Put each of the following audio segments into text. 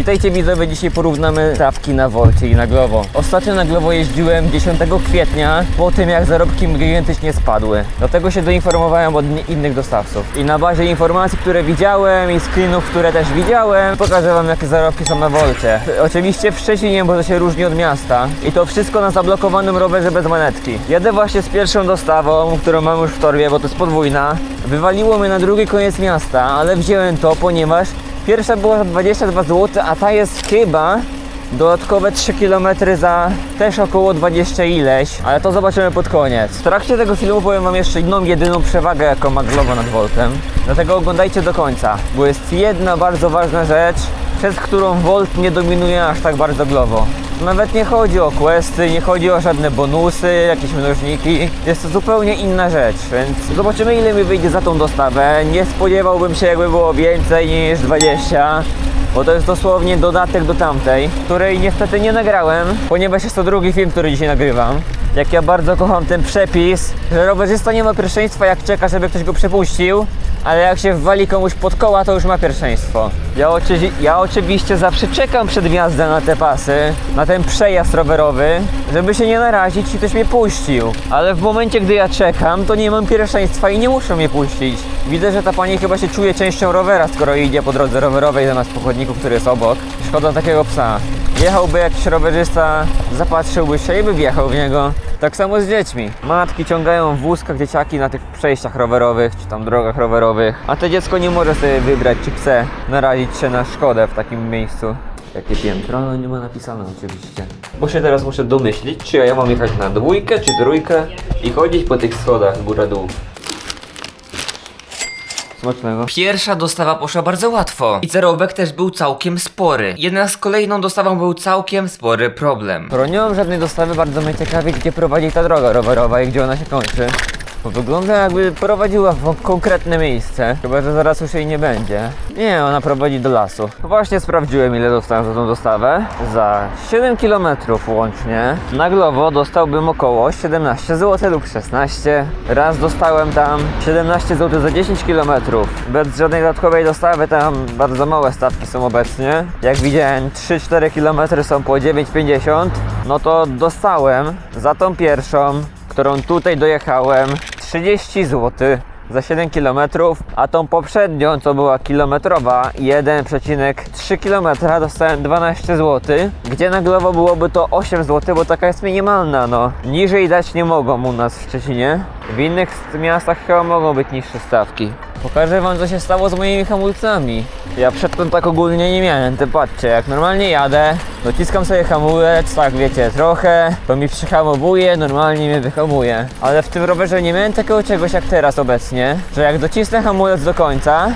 Witajcie widzowie, dzisiaj porównamy stawki na Wolcie i na Glovo. Ostatnio na Glovo jeździłem 10 kwietnia, po tym jak zarobki gigantycznie spadły. Dlatego się doinformowałem od innych dostawców. I na bazie informacji, które widziałem i screenów, które też widziałem, pokażę wam jakie zarobki są na Wolcie. Oczywiście w Szczecinie, bo to się różni od miasta. I to wszystko na zablokowanym rowerze bez manetki. Jadę właśnie z pierwszą dostawą, którą mam już w torbie, bo to jest podwójna. Wywaliło mnie na drugi koniec miasta, ale wziąłem to, ponieważ Pierwsza była za 22 zł, a ta jest chyba dodatkowe 3 km za też około 20 ileś, ale to zobaczymy pod koniec. W trakcie tego filmu powiem Wam jeszcze jedną, jedyną przewagę, jaką ma Glovo nad Voltem. Dlatego oglądajcie do końca, bo jest jedna bardzo ważna rzecz, przez którą Volt nie dominuje aż tak bardzo Glovo. Nawet nie chodzi o questy, nie chodzi o żadne bonusy, jakieś mnożniki. Jest to zupełnie inna rzecz, więc zobaczymy ile mi wyjdzie za tą dostawę. Nie spodziewałbym się jakby było więcej niż 20. Bo to jest dosłownie dodatek do tamtej, której niestety nie nagrałem, ponieważ jest to drugi film, który dzisiaj nagrywam. Jak ja bardzo kocham ten przepis, że rowerzysta nie ma pierwszeństwa jak czeka, żeby ktoś go przepuścił, ale jak się wwali komuś pod koła, to już ma pierwszeństwo. Ja, oczy, ja oczywiście zawsze czekam przed wjazdem na te pasy, na ten przejazd rowerowy, żeby się nie narazić i ktoś mnie puścił. Ale w momencie, gdy ja czekam, to nie mam pierwszeństwa i nie muszą mnie puścić. Widzę, że ta pani chyba się czuje częścią rowera, skoro idzie po drodze rowerowej zamiast po chodniku, który jest obok. Szkoda takiego psa. Jechałby jakiś rowerzysta, zapatrzyłby się i by wjechał w niego. Tak samo z dziećmi. Matki ciągają w wózkach dzieciaki na tych przejściach rowerowych, czy tam drogach rowerowych, a to dziecko nie może sobie wybrać, czy chce narazić się na szkodę w takim miejscu. Jakie piętro? No nie ma napisane oczywiście. Bo się teraz muszę domyślić, czy ja mam jechać na dwójkę, czy trójkę i chodzić po tych schodach góra-dół. Smacznego. Pierwsza dostawa poszła bardzo łatwo. I zarobek też był całkiem spory. Jednak z kolejną dostawą był całkiem spory problem. Mam żadnej dostawy, bardzo mnie ciekawi, gdzie prowadzi ta droga rowerowa i gdzie ona się kończy. Bo wygląda jakby prowadziła w konkretne miejsce. Chyba, że zaraz już jej nie będzie. Nie, ona prowadzi do lasu. Właśnie sprawdziłem ile dostałem za tą dostawę. Za 7 km łącznie. Na Glovo dostałbym około 17 zł lub 16. Raz dostałem tam 17 zł za 10 km. Bez żadnej dodatkowej dostawy tam bardzo małe stawki są obecnie. Jak widziałem 3-4 km są po 9,50. No to dostałem za tą pierwszą którą tutaj dojechałem 30 zł za 7 km, a tą poprzednią, co była kilometrowa, 1,3 km dostałem 12 zł, gdzie na Glovo byłoby to 8 zł, bo taka jest minimalna, no. Niżej dać nie mogą u nas w Szczecinie. W innych miastach chyba mogą być niższe stawki. Pokażę wam co się stało z moimi hamulcami. Ja przedtem tak ogólnie nie miałem, ty patrzcie, jak normalnie jadę, dociskam sobie hamulec, tak wiecie, trochę, to mi przyhamowuje, normalnie mnie wyhamuje. Ale w tym rowerze nie miałem takiego czegoś jak teraz obecnie, że jak docisnę hamulec do końca,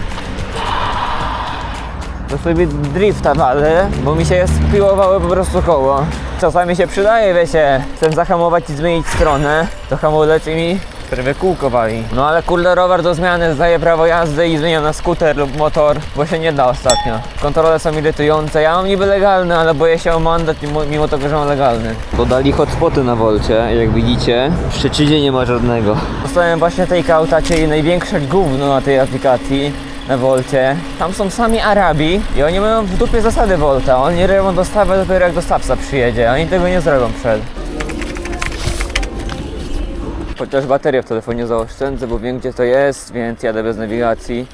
to sobie drifta walę, bo mi się spiłowały po prostu koło. Czasami się przydaje, wiecie, chcę zahamować i zmienić stronę, to hamulec i mi prawie kółko wali. No ale kurde rower do zmiany zdaje prawo jazdy i zmienia na skuter lub motor, bo się nie da ostatnio. Kontrole są irytujące, ja mam niby legalny, ale boję się o mandat mimo, mimo tego, że mam legalny. Dodali hotspoty na Wolcie, jak widzicie, w Szczecinie nie ma żadnego. Dostałem właśnie tej kauta, czyli największe gówno na tej aplikacji na Wolcie. Tam są sami Arabi i oni mają w dupie zasady Volta. Oni robią dostawę dopiero jak dostawca przyjedzie. Oni tego nie zrobią przed. Chociaż baterię w telefonie zaoszczędzę, bo wiem gdzie to jest, więc jadę bez nawigacji.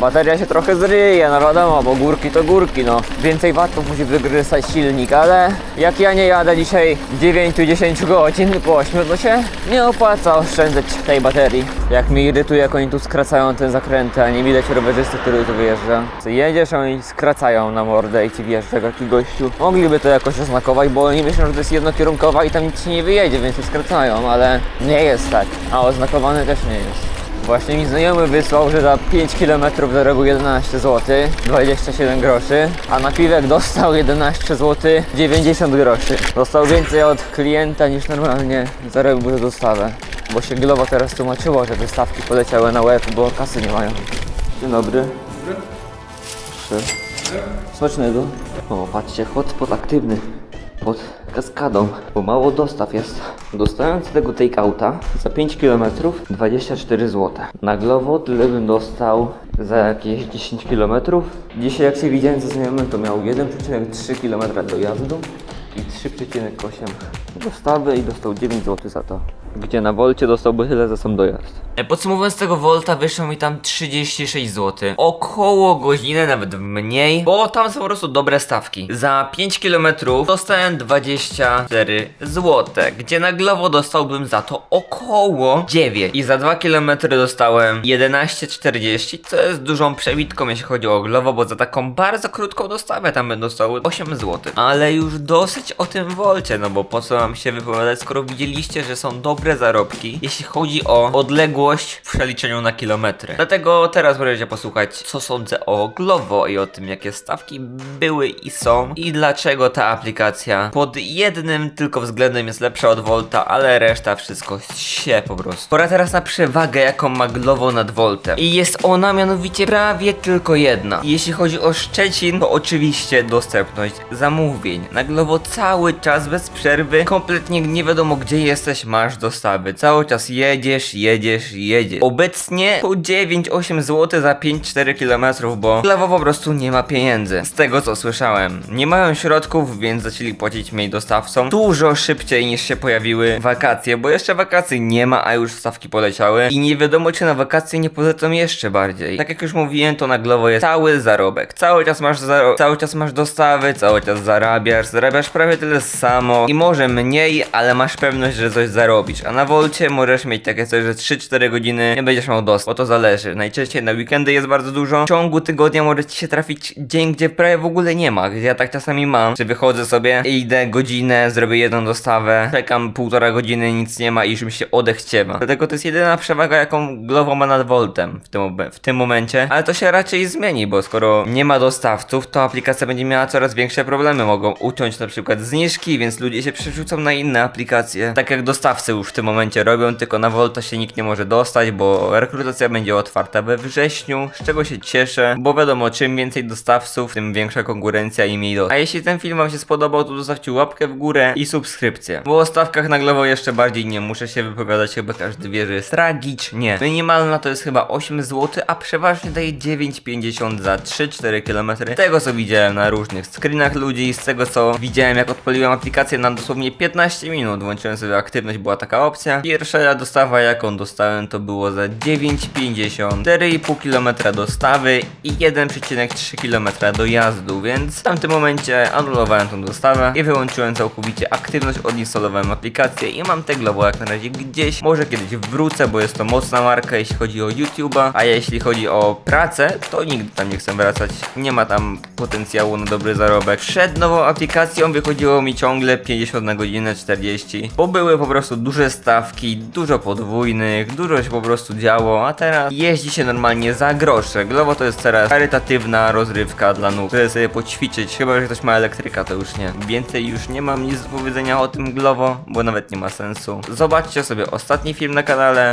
Bateria się trochę zryje, no wiadomo, bo górki to górki, no. Więcej watów musi wygryzać silnik, ale jak ja nie jadę dzisiaj 9-10 godzin po 8, to się nie opłaca oszczędzać tej baterii. Jak mi irytuje, jak oni tu skracają te zakręty, a nie widać rowerzysty, który tu wyjeżdża. Jedziesz, oni skracają na mordę i ci wjeżdża taki gościu. Mogliby to jakoś oznakować, bo oni myślą, że to jest jednokierunkowa i tam nic nie wyjedzie, więc skracają, ale nie jest tak. A oznakowany też nie jest. Właśnie mi znajomy wysłał, że za 5 km zarobił 11 zł, 27 groszy, a na piwek dostał 11 zł, 90 groszy. Dostał więcej od klienta niż normalnie zarobił za dostawę. Bo się Glovo teraz tłumaczyło, że te stawki poleciały na łeb, bo kasy nie mają. Dzień dobry. Proszę. Smacznego. O, patrzcie, hotspot aktywny. Pod kaskadą, bo mało dostaw jest. Dostałem z tego takeouta za 5 km 24 zł. Na Glovo tyle bym dostał za jakieś 10 km. Dzisiaj jak się widziałem ze znajomym to miał 1,3 km dojazdu i 3,8 dostawy i dostał 9 zł za to. Gdzie na Wolcie dostałby tyle za sam dojazd. Podsumowując tego Volta wyszło mi tam 36 zł. Około godzinę, nawet mniej, bo tam są po prostu dobre stawki. Za 5 km dostałem 24 zł, gdzie na Glovo dostałbym za to około 9. I za 2 km dostałem 11,40, co jest dużą przebitką jeśli chodzi o Glovo, bo za taką bardzo krótką dostawę tam bym dostał 8 zł. Ale już dosyć o tym Volcie, no bo po co mam się wypowiadać, skoro widzieliście, że są dobre zarobki, jeśli chodzi o odległość w przeliczeniu na kilometry. Dlatego teraz możecie posłuchać, co sądzę o Glovo i o tym, jakie stawki były i są i dlaczego ta aplikacja pod jednym tylko względem jest lepsza od Volta, ale reszta wszystko się po prostu. Pora teraz na przewagę, jaką ma Glovo nad Voltem. I jest ona mianowicie prawie tylko jedna. Jeśli chodzi o Szczecin, to oczywiście dostępność zamówień. Na Glovo cały czas bez przerwy, kompletnie nie wiadomo gdzie jesteś, masz dostawy. Cały czas jedziesz, jedziesz, jedziesz. Obecnie po 9-8 zł za 5-4 km, bo Glovo po prostu nie ma pieniędzy. Z tego co słyszałem. Nie mają środków, więc zaczęli płacić mniej dostawcom. Dużo szybciej niż się pojawiły wakacje, bo jeszcze wakacji nie ma, a już stawki poleciały. I nie wiadomo czy na wakacje nie polecą jeszcze bardziej. Tak jak już mówiłem, to na Glovo jest cały zarobek. Cały czas masz zaro- cały czas masz dostawy, cały czas zarabiasz, zarabiasz prawie tyle samo i może mniej, ale masz pewność, że coś zarobisz. A na Volcie możesz mieć takie coś, że 3-4 godziny nie będziesz miał dostaw, bo to zależy. Najczęściej na weekendy jest bardzo dużo. W ciągu tygodnia może ci się trafić dzień, gdzie prawie w ogóle nie ma, gdzie ja tak czasami mam, że wychodzę sobie i idę godzinę, zrobię jedną dostawę, czekam półtora godziny, nic nie ma i już mi się odechciewa. Dlatego to jest jedyna przewaga, jaką Glovo ma nad Voltem w tym, w tym momencie, ale to się raczej zmieni, bo skoro nie ma dostawców, to aplikacja będzie miała coraz większe problemy. Mogą uciąć na przykład zniżki, więc ludzie się przerzucą na inne aplikacje. Tak jak dostawcy już tym momencie robią, tylko na Volta się nikt nie może dostać, bo rekrutacja będzie otwarta we wrześniu, z czego się cieszę, bo wiadomo, czym więcej dostawców, tym większa konkurencja i mniej do. A jeśli ten film wam się spodobał, to zostawcie łapkę w górę i subskrypcję. Bo o stawkach na jeszcze bardziej nie muszę się wypowiadać, chyba każdy wie, że jest tragicznie. Minimalna to jest chyba 8 zł, a przeważnie daje 9,50 za 3-4 km. Z tego co widziałem na różnych screenach ludzi, z tego co widziałem jak odpaliłem aplikację na dosłownie 15 minut, włączyłem sobie aktywność, była taka opcja. Pierwsza dostawa jaką dostałem to było za 9,50, 4,5 km dostawy i 1,3 km dojazdu, więc w tamtym momencie anulowałem tą dostawę i wyłączyłem całkowicie aktywność, odinstalowałem aplikację i mam te Glovo jak na razie gdzieś. Może kiedyś wrócę, bo jest to mocna marka jeśli chodzi o YouTube'a, a jeśli chodzi o pracę, to nigdy tam nie chcę wracać. Nie ma tam potencjału na dobry zarobek. Przed nową aplikacją wychodziło mi ciągle 50 na godzinę 40, bo były po prostu duże stawki, dużo podwójnych, dużo się po prostu działo, a teraz jeździ się normalnie za grosze. Glovo to jest teraz charytatywna rozrywka dla nóg, żeby sobie poćwiczyć, chyba że ktoś ma elektryka, to już nie. Więcej już nie mam nic do powiedzenia o tym Glovo, bo nawet nie ma sensu. Zobaczcie sobie ostatni film na kanale,